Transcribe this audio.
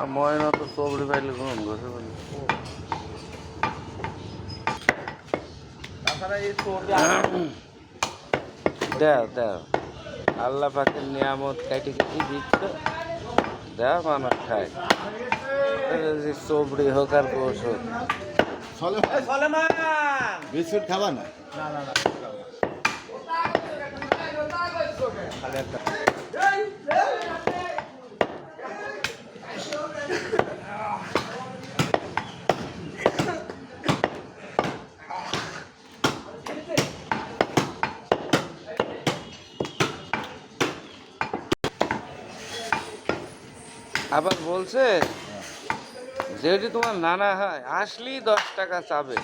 আর ময়না তো চবড়ি পাইলে ঘুম বসে বলে। তাছাড়া এই চোর দেও দেও আল্লাহ পাকের নিয়ামত কাটি কাটি দিচ্ছে? দেও মানুষ খায়। চবড়ি হোক আর হোক। বিস্কুট খাবা না? না না আবার বলছে যেহেতু তোমার নানা হয় আসলেই দশ টাকা চাবে।